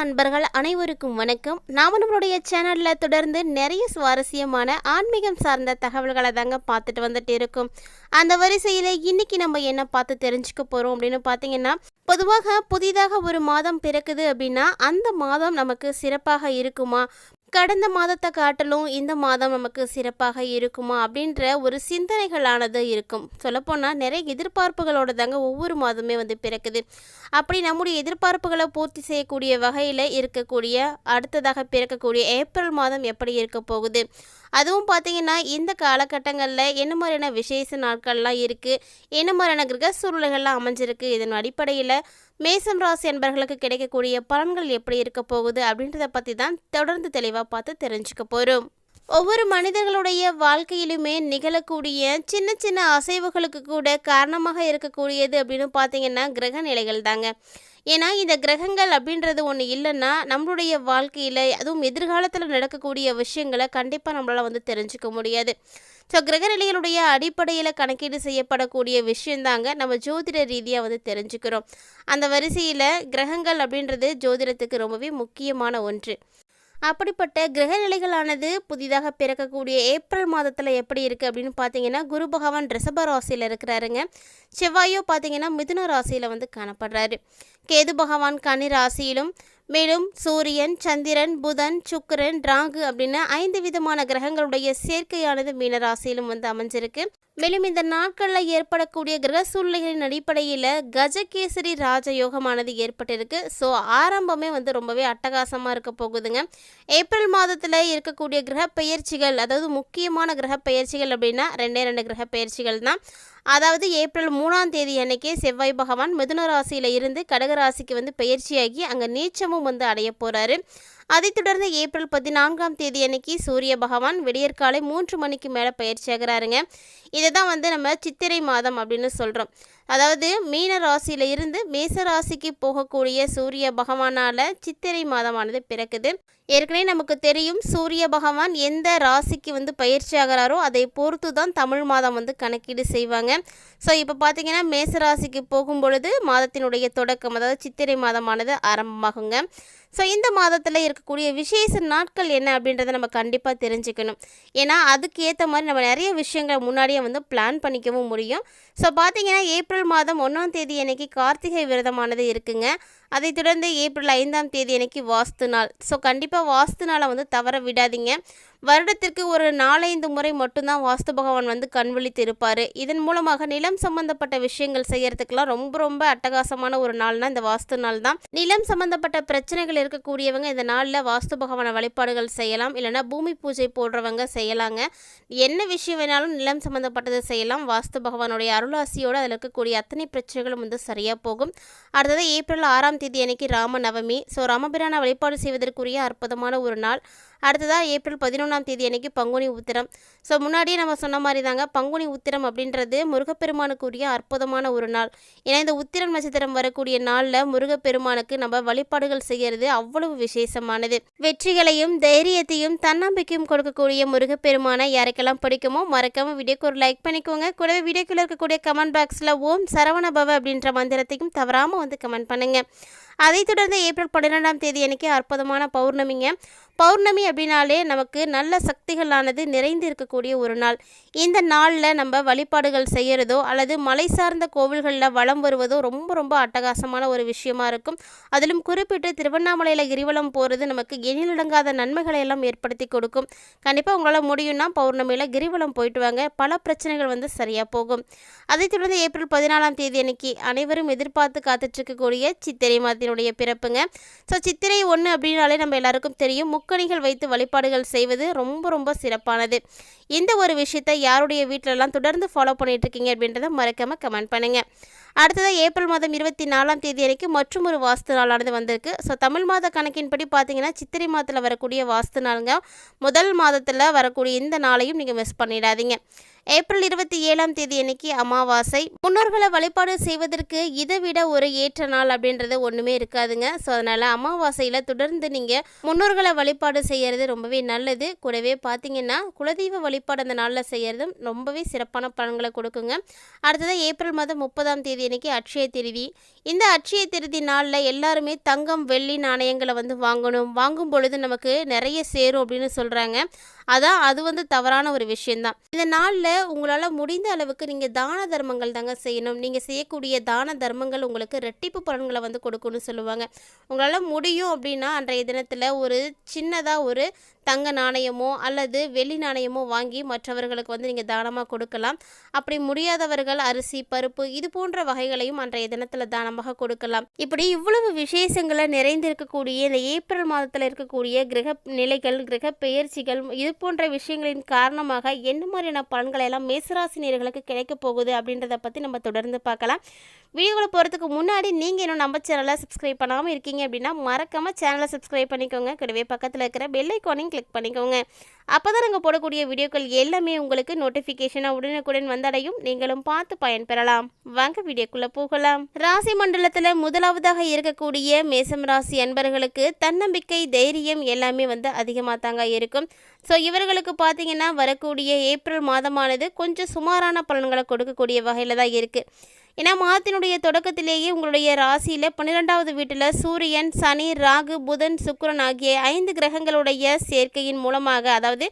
அன்பர்கள் அனைவருக்கும் வணக்கம். நாம் நம்மளுடைய சேனலில் தொடர்ந்து நிறைய சுவாரஸ்யமான ஆன்மீகம் சார்ந்த தகவல்களை தாங்க பார்த்துட்டு வந்துட்டு இருக்கோம். அந்த வரிசையில் இன்னைக்கு நம்ம என்ன பார்த்து தெரிஞ்சுக்க போகிறோம் அப்படின்னு பார்த்தீங்கன்னா பொதுவாக புதிதாக ஒரு மாதம் பிறக்குது அப்படின்னா அந்த மாதம் நமக்கு சிறப்பாக இருக்குமா? கடந்த மாதத்தை காட்டிலும் இந்த மாதம் நமக்கு சிறப்பாக இருக்குமா அப்படின்ற ஒரு சிந்தனைகளானது இருக்கும். சொல்லப்போனால் நிறைய எதிர்பார்ப்புகளோட தாங்க ஒவ்வொரு மாதமே வந்து பிறக்குது. அப்படி நம்முடைய எதிர்பார்ப்புகளை பூர்த்தி செய்யக்கூடிய வகையில் இருக்கக்கூடிய அடுத்ததாக பிறக்கக்கூடிய ஏப்ரல் மாதம் எப்படி இருக்க போகுது? அதுவும் பார்த்தீங்கன்னா இந்த காலகட்டங்களில் என்ன மாதிரியான விசேஷ நாட்கள்லாம் இருக்குது என்ன மாதிரியான கிரக சூழ்நிலைகள்லாம் அமைஞ்சிருக்கு? இதன் அடிப்படையில் மேசம் ராசி என்பர்களுக்கு கிடைக்கக்கூடிய பலன்கள் எப்படி இருக்க போகுது அப்படின்றத பற்றி தான் தொடர்ந்து தெளிவாக பார்த்து தெரிஞ்சுக்க போகிறோம் ஒவ்வொரு மனிதர்களுடைய வாழ்க்கையிலுமே நிகழக்கூடிய சின்ன சின்ன அசைவுகளுக்கு கூட காரணமாக இருக்கக்கூடியது அப்படின்னு பார்த்தீங்கன்னா கிரக நிலைகள் தாங்க ஏன்னா இந்த கிரகங்கள் அப்படின்றது ஒன்று இல்லைன்னா நம்மளுடைய வாழ்க்கையில் அதுவும் எதிர்காலத்தில் நடக்கக்கூடிய விஷயங்களை கண்டிப்பாக நம்மளால் வந்து தெரிஞ்சுக்க முடியாது. ஸோ கிரகநிலைகளுடைய அடிப்படையில் கணக்கீடு செய்யப்படக்கூடிய விஷயந்தாங்க நம்ம ஜோதிட ரீதியாக வந்து தெரிஞ்சுக்கிறோம். அந்த வரிசையில் கிரகங்கள் அப்படின்றது ஜோதிடத்துக்கு ரொம்பவே முக்கியமான ஒன்று. அப்படிப்பட்ட கிரகநிலைகளானது புதிதாக பிறக்கக்கூடிய ஏப்ரல் மாதத்தில் எப்படி இருக்குது அப்படின்னு பார்த்தீங்கன்னா குரு பகவான் ரிஷப ராசியில் இருக்கிறாருங்க. செவ்வாயோ பார்த்தீங்கன்னா மிதுன ராசியில் வந்து காணப்படுறாரு. கேது பகவான் கனி ராசியிலும் மேலும் சூரியன் சந்திரன் புதன் சுக்கரன் ராகு அப்படின்னு ஐந்து விதமான கிரகங்களுடைய சேர்க்கையானது மீன ராசியிலும் வந்து அமைஞ்சிருக்கு. மேலும் இந்த நாட்களில் ஏற்படக்கூடிய கிரக சூழ்நிலைகளின் அடிப்படையில் கஜகேசரி ராஜயோகமானது ஏற்பட்டிருக்கு. ஸோ ஆரம்பமே வந்து ரொம்பவே அட்டகாசமாக இருக்க போகுதுங்க. ஏப்ரல் மாதத்தில் இருக்கக்கூடிய கிரக பெயர்ச்சிகள் அதாவது முக்கியமான கிரக பெயர்ச்சிகள் அப்படின்னா ரெண்டே ரெண்டு கிரக பெயர்ச்சிகள் தான் அதாவது ஏப்ரல் மூணாம் தேதி அன்னைக்கே செவ்வாய் பகவான் மிதுன ராசியில் இருந்து கடகராசிக்கு வந்து பயிற்சியாகி அங்கே நீச்சமும் வந்து அடைய போகிறாரு அதைத் தொடர்ந்து ஏப்ரல் பதினான்காம் தேதி அன்னைக்கு சூரிய பகவான் விடியற்காலை மூன்று மணிக்கு மேலே பயிற்சியாகிறாருங்க இதை தான் வந்து நம்ம சித்திரை மாதம் அப்படின்னு சொல்கிறோம் அதாவது மீன ராசியில் இருந்து மேச ராசிக்கு போகக்கூடிய சூரிய பகவானால் சித்திரை மாதமானது பிறக்குது. ஏற்கனவே நமக்கு தெரியும் சூரிய பகவான் எந்த ராசிக்கு வந்து பயிற்சி ஆகிறாரோ அதை பொறுத்து தான் தமிழ் மாதம் வந்து கணக்கீடு செய்வாங்க. ஸோ இப்போ பார்த்தீங்கன்னா மேச ராசிக்கு போகும் பொழுது மாதத்தினுடைய தொடக்கம் அதாவது சித்திரை மாதமானது ஆரம்பமாகுங்க. ஸோ இந்த மாதத்தில் இருக்கக்கூடிய விசேஷ நாட்கள் என்ன அப்படின்றத நம்ம கண்டிப்பாக தெரிஞ்சுக்கணும். ஏன்னா அதுக்கு ஏற்ற மாதிரி நம்ம நிறைய விஷயங்களை முன்னாடியே வந்து பிளான் பண்ணிக்கவும் முடியும். ஸோ பார்த்தீங்கன்னா ஏப்ரல் ஏப்ரல் மாதம் ஒன்றாம் தேதி அன்னைக்கு கார்த்திகை விரதமானது இருக்குங்க. அதைத் தொடர்ந்து ஏப்ரல் ஐந்தாம் தேதி அன்னைக்கு வாஸ்து நாள். ஸோ கண்டிப்பாக வாஸ்து நாளை வந்து தவற விடாதீங்க. வருடத்திற்கு ஒரு நாலைந்து முறை மட்டும்தான் வாஸ்து பகவான் வந்து கண்விழித்து இருப்பார். இதன் மூலமாக நிலம் சம்பந்தப்பட்ட விஷயங்கள் செய்யறதுக்கெல்லாம் ரொம்ப ரொம்ப அட்டகாசமான ஒரு நாள்னா இந்த வாஸ்து நாள் தான். நிலம் சம்பந்தப்பட்ட பிரச்சனைகள் இருக்கக்கூடியவங்க இந்த நாளில் வாஸ்து பகவான வழிபாடுகள் செய்யலாம். இல்லைனா பூமி பூஜை போடுறவங்க செய்யலாங்க. என்ன விஷயம் வேணாலும் நிலம் சம்பந்தப்பட்டது செய்யலாம். வாஸ்து பகவானுடைய அருளாசியோடு அதில் இருக்கக்கூடிய அத்தனை பிரச்சனைகளும் வந்து சரியாக போகும். அடுத்தது ஏப்ரல் ஆறாம் தேதி அன்னைக்கு ராம நவமி. ஸோ ராமபிரான வழிபாடு செய்வதற்குரிய அற்புதமான ஒரு நாள். அடுத்ததாக ஏப்ரல் பதினொன்றாம் தேதி அன்னைக்கு பங்குனி உத்திரம். ஸோ முன்னாடியே நம்ம சொன்ன மாதிரி தாங்க பங்குனி உத்திரம் அப்படின்றது முருகப்பெருமானுக்குரிய அற்புதமான ஒரு நாள். ஏன்னா இந்த உத்திரம் நட்சத்திரம் வரக்கூடிய நாளில் முருகப்பெருமானுக்கு நம்ம வழிபாடுகள் செய்கிறது அவ்வளவு விசேஷமானது. வெற்றிகளையும் தைரியத்தையும் தன்னம்பிக்கையும் கொடுக்கக்கூடிய முருகப்பெருமானை யாருக்கெல்லாம் பிடிக்குமோ மறக்காம வீடியோக்கு ஒரு லைக் பண்ணிக்கோங்க. கூடவே வீடியோக்குள்ள இருக்கக்கூடிய கமெண்ட் பாக்ஸில் ஓம் சரவண பவ அப்படின்ற மந்திரத்தையும் தவறாமல் வந்து கமெண்ட் பண்ணுங்கள் அதைத் தொடர்ந்து ஏப்ரல் பன்னிரெண்டாம் தேதி அன்னைக்கு அற்புதமான பௌர்ணமிங்க. பௌர்ணமி அப்படின்னாலே நமக்கு நல்ல சக்திகளானது நிறைந்து இருக்கக்கூடிய ஒரு நாள். இந்த நாளில் நம்ம வழிபாடுகள் செய்கிறதோ அல்லது மலை சார்ந்த கோவில்களில் வளம் வருவதோ ரொம்ப ரொம்ப அட்டகாசமான ஒரு விஷயமா இருக்கும். அதிலும் குறிப்பிட்டு திருவண்ணாமலையில் கிரிவலம் போகிறது நமக்கு எண்ணிலடங்காத நன்மைகளை எல்லாம் ஏற்படுத்தி கொடுக்கும். கண்டிப்பாக உங்களால் முடியும்னா பௌர்ணமியில் கிரிவலம் போயிட்டு வாங்க. பல பிரச்சனைகள் வந்து சரியாக போகும். அதைத் தொடர்ந்து ஏப்ரல் பதினாலாம் தேதி அன்னைக்கு அனைவரும் எதிர்பார்த்து காத்துட்ருக்கக்கூடிய சித்திரை மாதத்தினுடைய பிறப்புங்க. ஸோ சித்திரை ஒன்று அப்படின்னாலே நம்ம எல்லாருக்கும் தெரியும். முக்கணிகள் வைத்து வழிபாடுகள் செய்வது ரொம்ப ரொம்ப சிறப்பானது. இந்த ஒரு விஷயத்தை யாருடைய வீட்டிலலாம் தொடர்ந்து ஃபாலோ பண்ணிட்டு இருக்கீங்க அப்படின்றத மறக்காம கமெண்ட் பண்ணுங்க. அடுத்ததாக ஏப்ரல் மாதம் இருபத்தி நாலாம் தேதி வரைக்கும் மற்றும் ஒரு வாஸ்து நாளானது வந்திருக்கு. ஸோ தமிழ் மாத கணக்கின்படி பார்த்தீங்கன்னா சித்திரை மாதத்தில் வரக்கூடிய வாஸ்து நாளுங்க. முதல் மாதத்தில் வரக்கூடிய இந்த நாளையும் நீங்கள் மிஸ் பண்ணிடாதீங்க. ஏப்ரல் இருபத்தி ஏழாம் தேதி அன்னைக்கு அமாவாசை. முன்னோர்களை வழிபாடு செய்வதற்கு இதை விட ஒரு ஏற்ற நாள் அப்படின்றது ஒன்றுமே இருக்காதுங்க. ஸோ அதனால் அமாவாசையில் தொடர்ந்து நீங்கள் முன்னோர்களை வழிபாடு செய்கிறது ரொம்பவே நல்லது. கூடவே பார்த்தீங்கன்னா குலதெய்வ வழிபாடு அந்த நாளில் செய்கிறதும் ரொம்பவே சிறப்பான பலன்களை கொடுக்குங்க. அடுத்தது ஏப்ரல் மாதம் முப்பதாம் தேதி அன்னைக்கு அட்சய திருதி. இந்த அட்சய திருதி நாளில் எல்லாருமே தங்கம் வெள்ளி நாணயங்களை வந்து வாங்கணும். வாங்கும் பொழுது நமக்கு நிறைய சேரும் அப்படின்னு சொல்கிறாங்க அதான் அது வந்து தவறான ஒரு விஷயந்தான் இந்த நாளில் உங்களால் முடிந்த அளவுக்கு நீங்கள் தான தர்மங்கள் தாங்க செய்யணும். நீங்கள் செய்யக்கூடிய தான தர்மங்கள் உங்களுக்கு ரெட்டிப்பு பலன்களை வந்து கொடுக்கும்னு சொல்லுவாங்க. உங்களால் முடியும் அப்படின்னா அன்றைய தினத்தில் ஒரு சின்னதாக ஒரு தங்க நாணயமோ அல்லது வெள்ளி நாணயமோ வாங்கி மற்றவர்களுக்கு வந்து நீங்கள் தானமாக கொடுக்கலாம். அப்படி முடியாதவர்கள் அரிசி பருப்பு இது போன்ற வகைகளையும் அன்றைய தினத்தில் தானமாக கொடுக்கலாம். இப்படி இவ்வளவு விசேஷங்களை நிறைந்திருக்கக்கூடிய இந்த ஏப்ரல் மாதத்தில் இருக்கக்கூடிய கிரக நிலைகள் கிரக பெயர்ச்சிகள் இது போன்ற விஷயங்களின் காரணமாக என்ன மாதிரியான பலன்களை எல்லாம் மேசராசினியர்களுக்கு கிடைக்க போகுது அப்படின்றத பற்றி நம்ம தொடர்ந்து பார்க்கலாம். வீடியோவில் போகிறதுக்கு முன்னாடி நீங்கள் இன்னும் நம்ம சேனலை சப்ஸ்கிரைப் பண்ணாமல் இருக்கீங்க அப்படின்னா மறக்காமல் சேனலை சப்ஸ்கிரைப் பண்ணிக்கோங்க. கூடவே பக்கத்தில் இருக்கிற பெல் ஐக்கானையும் கிளிக் பண்ணிக்கோங்க. அப்போ தான் நாங்கள் போடக்கூடிய வீடியோக்கள் எல்லாமே உங்களுக்கு நோட்டிஃபிகேஷனாக உடனுக்குடன் வந்தடையும். நீங்களும் பார்த்து பயன்பெறலாம். வாங்க வீடியோக்குள்ளே போகலாம். ராசி மண்டலத்தில் முதலாவதாக இருக்கக்கூடிய மேசம் ராசி அன்பர்களுக்கு தன்னம்பிக்கை தைரியம் எல்லாமே வந்து அதிகமாக தாங்க இருக்கும். ஸோ இவர்களுக்கு பார்த்தீங்கன்னா வரக்கூடிய ஏப்ரல் மாதமானது கொஞ்சம் சுமாரான பலன்களை கொடுக்கக்கூடிய வகையில் தான் இருக்குது ஏன்னா மாதத்தினுடைய தொடக்கத்திலேயே உங்களுடைய ராசியில் பன்னிரெண்டாவது வீட்டில் சூரியன் சனி ராகு புதன் சுக்கரன் ஆகிய ஐந்து கிரகங்களுடைய சேர்க்கையின் மூலமாக அதாவது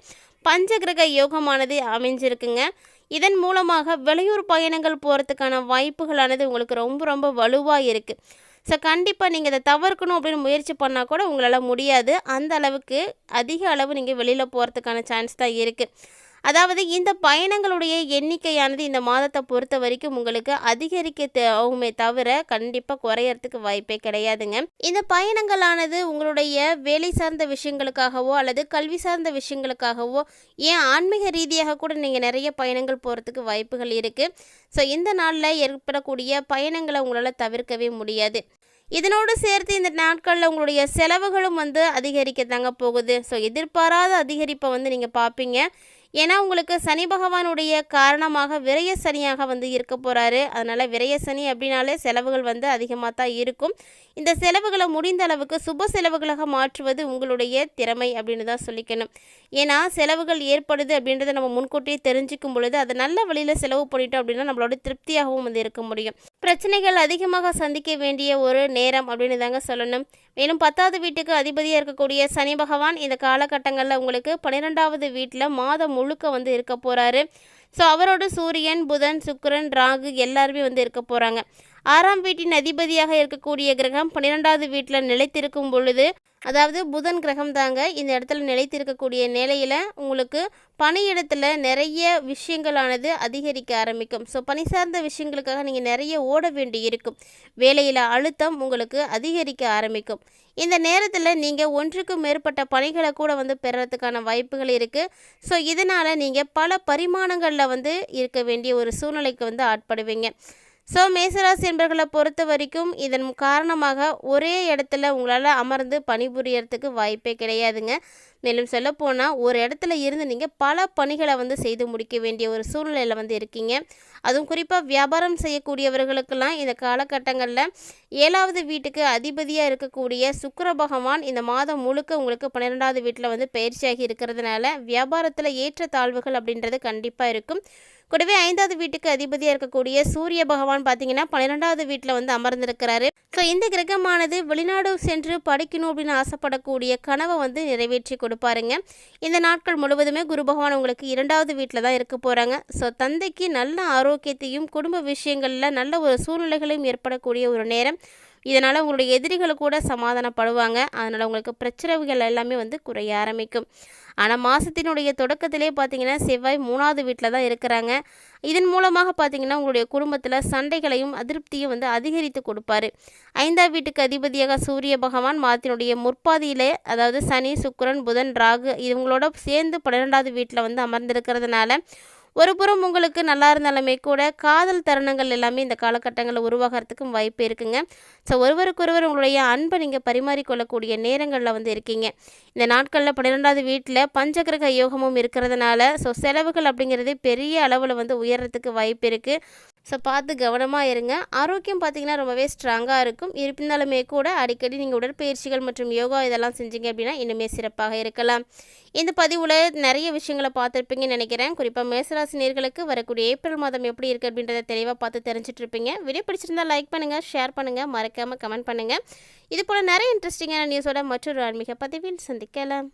பஞ்ச கிரக யோகமானது அமைஞ்சிருக்குங்க. இதன் மூலமாக வெளியூர் பயணங்கள் போகிறதுக்கான வாய்ப்புகளானது உங்களுக்கு ரொம்ப ரொம்ப வலுவாக இருக்குது ஸோ கண்டிப்பாக நீங்கள் இதை தவிர்க்கணும் அப்படின்னு முயற்சி பண்ணால் கூட உங்களால் முடியாது. அந்த அளவுக்கு அதிக அளவு நீங்கள் வெளியில் போகிறதுக்கான சான்ஸ் தான் இருக்குது அதாவது இந்த பயணங்களுடைய எண்ணிக்கையானது இந்த மாதத்தை பொறுத்த வரைக்கும் உங்களுக்கு அதிகரிக்க ஆகுமே தவிர கண்டிப்பாக குறையறதுக்கு வாய்ப்பே கிடையாதுங்க. இந்த பயணங்களானது உங்களுடைய வேலை சார்ந்த விஷயங்களுக்காகவோ அல்லது கல்வி சார்ந்த விஷயங்களுக்காகவோ ஏன் ஆன்மீக ரீதியாக கூட நீங்கள் நிறைய பயணங்கள் போகிறதுக்கு வாய்ப்புகள் இருக்குது ஸோ இந்த நாளில் ஏற்படக்கூடிய பயணங்களை உங்களால் தவிர்க்கவே முடியாது. இதனோடு சேர்த்து இந்த நாட்களில் உங்களுடைய செலவுகளும் வந்து அதிகரிக்க தாங்க போகுது. ஸோ எதிர்பாராத அதிகரிப்பை வந்து நீங்கள் பார்ப்பீங்க ஏன்னா உங்களுக்கு சனி பகவானுடைய காரணமாக விரய சனியாக வந்து இருக்க போகிறாரு அதனால் விரய சனி அப்படின்னாலே செலவுகள் வந்து அதிகமாக தான் இருக்கும். இந்த செலவுகளை முடிந்த அளவுக்கு சுப செலவுகளாக மாற்றுவது உங்களுடைய திறமை அப்படின்னு தான் சொல்லிக்கணும். ஏன்னா செலவுகள் ஏற்படுது அப்படின்றத நம்ம முன்கூட்டியே தெரிஞ்சுக்கும் பொழுது அதை நல்ல வழியில் செலவு பண்ணிட்டோம் அப்படின்னா நம்மளோட திருப்தியாகவும் வந்து இருக்க முடியும். பிரச்சனைகள் அதிகமாக சந்திக்க வேண்டிய ஒரு நேரம் அப்படின்னு தாங்க சொல்லணும். மேலும் பத்தாவது வீட்டுக்கு அதிபதியாக இருக்கக்கூடிய சனி பகவான் இந்த காலகட்டங்களில் உங்களுக்கு பன்னிரெண்டாவது வீட்டில் மாதம் முழுக்க வந்து இருக்க போகிறாரு ஸோ அவரோட சூரியன் புதன் சுக்கிரன் ராகு எல்லாருமே வந்து இருக்க போகிறாங்க ஆறாம் வீட்டின் அதிபதியாக இருக்கக்கூடிய கிரகம் பன்னிரெண்டாவது வீட்டில் நிலைத்திருக்கும் பொழுது அதாவது புதன் கிரகம் தாங்க இந்த இடத்துல நிலைத்திருக்கக்கூடிய நிலையில் உங்களுக்கு பணியிடத்தில் நிறைய விஷயங்களானது அதிகரிக்க ஆரம்பிக்கும். ஸோ பணி சார்ந்த விஷயங்களுக்காக நீங்கள் நிறைய ஓட வேண்டி இருக்கும் வேலையில் அழுத்தம் உங்களுக்கு அதிகரிக்க ஆரம்பிக்கும். இந்த நேரத்தில் நீங்கள் ஒன்றுக்கும் மேற்பட்ட பணிகளை கூட வந்து பெறறதுக்கான வாய்ப்புகள் இருக்குது ஸோ இதனால் நீங்கள் பல பரிமாணங்களில் வந்து இருக்க வேண்டிய ஒரு சூழ்நிலைக்கு வந்து ஆட்படுவீங்க. ஸோ மேசராசி என்பர்களை பொறுத்த வரைக்கும் இதன் காரணமாக ஒரே இடத்துல உங்களால் அமர்ந்து பணிபுரியறதுக்கு வாய்ப்பே கிடையாதுங்க. மேலும் சொல்லப்போனால் ஒரு இடத்துல இருந்து நீங்கள் பல பணிகளை வந்து செய்து முடிக்க வேண்டிய ஒரு சூழ்நிலையில் வந்து இருக்கீங்க. அதுவும் குறிப்பாக வியாபாரம் செய்யக்கூடியவர்களுக்கெல்லாம் இந்த காலகட்டங்களில் ஏழாவது வீட்டுக்கு அதிபதியாக இருக்கக்கூடிய சுக்கர பகவான் இந்த மாதம் முழுக்க உங்களுக்கு பன்னிரெண்டாவது வீட்டில் வந்து பயிற்சியாகி இருக்கிறதுனால வியாபாரத்தில் ஏற்ற தாழ்வுகள் அப்படின்றது கண்டிப்பாக இருக்கும். கூடவே ஐந்தாவது வீட்டுக்கு அதிபதியாக இருக்கக்கூடிய சூரிய பகவான் பார்த்தீங்கன்னா பன்னிரெண்டாவது வீட்டில் வந்து அமர்ந்திருக்கிறாரு. ஸோ இந்த கிரகமானது வெளிநாடு சென்று படிக்கணும் அப்படின்னு ஆசைப்படக்கூடிய கனவை வந்து நிறைவேற்றி கொடுப்பாருங்க. இந்த நாட்கள் முழுவதுமே குரு பகவான் உங்களுக்கு இரண்டாவது வீட்டில் தான் இருக்க போகிறாங்க ஸோ தந்தைக்கு நல்ல ஆரோக்கியத்தையும் குடும்ப விஷயங்களில் நல்ல ஒரு சூழ்நிலைகளையும் ஏற்படக்கூடிய ஒரு நேரம். இதனால் உங்களுடைய எதிரிகள் கூட சமாதானப்படுவாங்க. அதனால் உங்களுக்கு பிரச்சனைகள் எல்லாமே வந்து குறைய ஆரம்பிக்கும். ஆனால் மாதத்தினுடைய தொடக்கத்திலே பார்த்தீங்கன்னா செவ்வாய் மூணாவது வீட்டில் தான் இருக்கிறாங்க. இதன் மூலமாக பார்த்தீங்கன்னா உங்களுடைய குடும்பத்தில் சண்டைகளையும் அதிருப்தியும் வந்து அதிகரித்து கொடுப்பாரு. ஐந்தாம் வீட்டுக்கு அதிபதியாக சூரிய பகவான் மாதத்தினுடைய முற்பாதியிலே அதாவது சனி சுக்கிரன் புதன் ராகு இவங்களோட சேர்ந்து பன்னிரெண்டாவது வீட்டில் வந்து அமர்ந்திருக்கிறதுனால ஒரு புறம் உங்களுக்கு நல்லா இருந்தாலுமே கூட காதல் தருணங்கள் எல்லாமே இந்த காலகட்டங்களில் உருவாகிறதுக்கும் வாய்ப்பு இருக்குங்க. ஸோ ஒருவருக்கொருவர் உங்களுடைய அன்பை நீங்கள் பரிமாறிக்கொள்ளக்கூடிய நேரங்களில் வந்து இருக்கீங்க. இந்த நாட்களில் பன்னிரெண்டாவது வீட்டில் பஞ்சகிரக யோகமும் இருக்கிறதுனால ஸோ செலவுகள் அப்படிங்கிறது பெரிய அளவில் வந்து உயர்றதுக்கு வாய்ப்பு இருக்குது ஸோ பார்த்து கவனமாக இருங்க. ஆரோக்கியம் பார்த்தீங்கன்னா ரொம்பவே ஸ்ட்ராங்காக இருக்கும். இருப்பினாலுமே கூட அடிக்கடி நீங்கள் உடற்பயிற்சிகள் மற்றும் யோகா இதெல்லாம் செஞ்சீங்க அப்படின்னா இன்னுமே சிறப்பாக இருக்கலாம். இந்த பதிவில் நிறைய விஷயங்களை பார்த்துருப்பீங்கன்னு நினைக்கிறேன். குறிப்பாக மேசராசினியர்களுக்கு வரக்கூடிய ஏப்ரல் மாதம் எப்படி இருக்குது அப்படின்றத தெளிவாக பார்த்து தெரிஞ்சிட்ருப்பீங்க வீடியோ பிடிச்சிருந்தால் லைக் பண்ணுங்கள் ஷேர் பண்ணுங்கள் மறக்காமல் கமெண்ட் பண்ணுங்கள் இது போல் நிறைய இன்ட்ரெஸ்டிங்கான நியூஸோட மற்றொரு ஆன்மீக பதிவில் சந்திக்கலாம்.